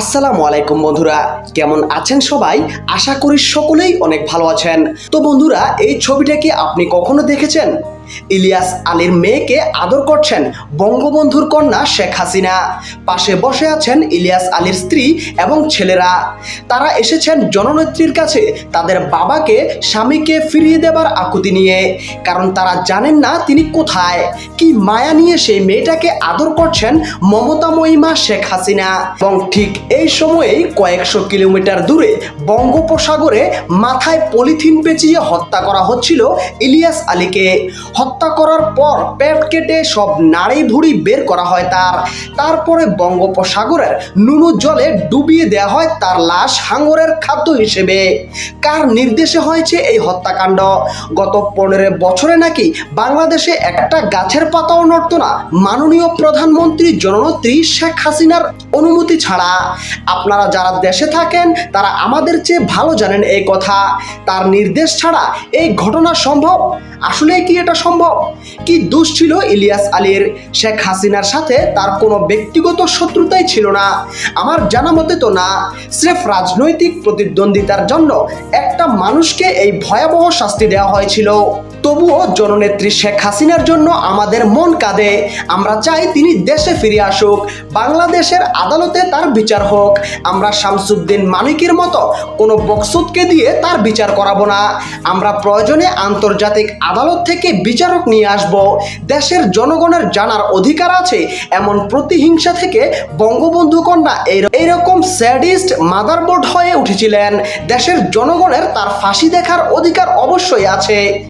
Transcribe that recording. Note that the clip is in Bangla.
আসসালামু আলাইকুম বন্ধুরা, কেমন আছেন সবাই? আশা করি সকলেই অনেক ভালো আছেন। তো বন্ধুরা, এই ছবিটা কি আপনি কখনো দেখেছেন? ইলিয়াস আলীর মেয়েকে আদর করছেন বঙ্গবন্ধুর কন্যা শেখ হাসিনা। পাশে বসে আছেন ইলিয়াস আলীর স্ত্রী এবং ছেলেরা। তারা এসেছেন জননেত্রীর কাছে তাদের বাবাকে, স্বামীকে ফিরিয়ে দেবার আকুতি নিয়ে। কারণ তারা জানেন না তিনি কোথায়। কি মায়া নিয়ে সেই মেয়েটাকে আদর করছেন মমতাময়ী মা শেখ হাসিনা। এবং ঠিক এই সময়েই কয়েকশো কিলোমিটার দূরে বঙ্গোপসাগরে মাথায় পলিথিন পেঁচিয়ে হত্যা করা হচ্ছিল ইলিয়াস আলীকে। হত্যা করার পর পেট কেটে সব নাড়ি ভুড়ি বের করা হয় তার। তারপরে বঙ্গোপসাগরের নুনু জলে ডুবিয়ে দেওয়া হয় তার লাশ হাঙরের খাদ্য হিসেবে। কার নির্দেশে হয়েছে এই হত্যাকাণ্ড? গত পনেরো বছরে নাকি বাংলাদেশে একটা গাছের পাতাও নড়ত না। মাননীয় প্রধানমন্ত্রী জননেত্রী শেখ হাসিনার অনুমতি ছাড়া আপনারা যারা দেশে থাকেন, তারা আমাদের চেয়ে ভালো জানেন এই কথা। তার নির্দেশ ছাড়া এই ঘটনা সম্ভব? আসলে কি এটা সম্ভব? কি দোষ ছিল ইলিয়াস আলীর? শেখ হাসিনার সাথে তার কোনো ব্যক্তিগত শত্রুতাই ছিল না। আমার জানা মতে তো না। স্রেফ রাজনৈতিক প্রতিদ্বন্দ্বিতার জন্য একটা মানুষকে এই ভয়াবহ শাস্তি দেওয়া হয়েছিল। তবুও জননেত্রী শেখ হাসিনার জন্য আমাদের মন কাঁদে। আমরা চাই তিনি দেশে ফিরে আসুক, বাংলাদেশের আদালতে তার বিচার হোক। আমরা শামসুদ্দিন মানিকের মতো কোনো বকসুদকে দিয়ে তার বিচার করাবো না। আমরা প্রয়োজনে আন্তর্জাতিক আদালত থেকে বিচারক নিয়ে আসব। দেশের জনগণের জানার অধিকার আছে, এমন প্রতিহিংসা থেকে বঙ্গবন্ধু কন্যা এইরকম স্যাডিস্ট মাদারবোর্ড হয়ে উঠেছিলেন। দেশের জনগণের তার ফাঁসি দেখার অধিকার অবশ্যই আছে।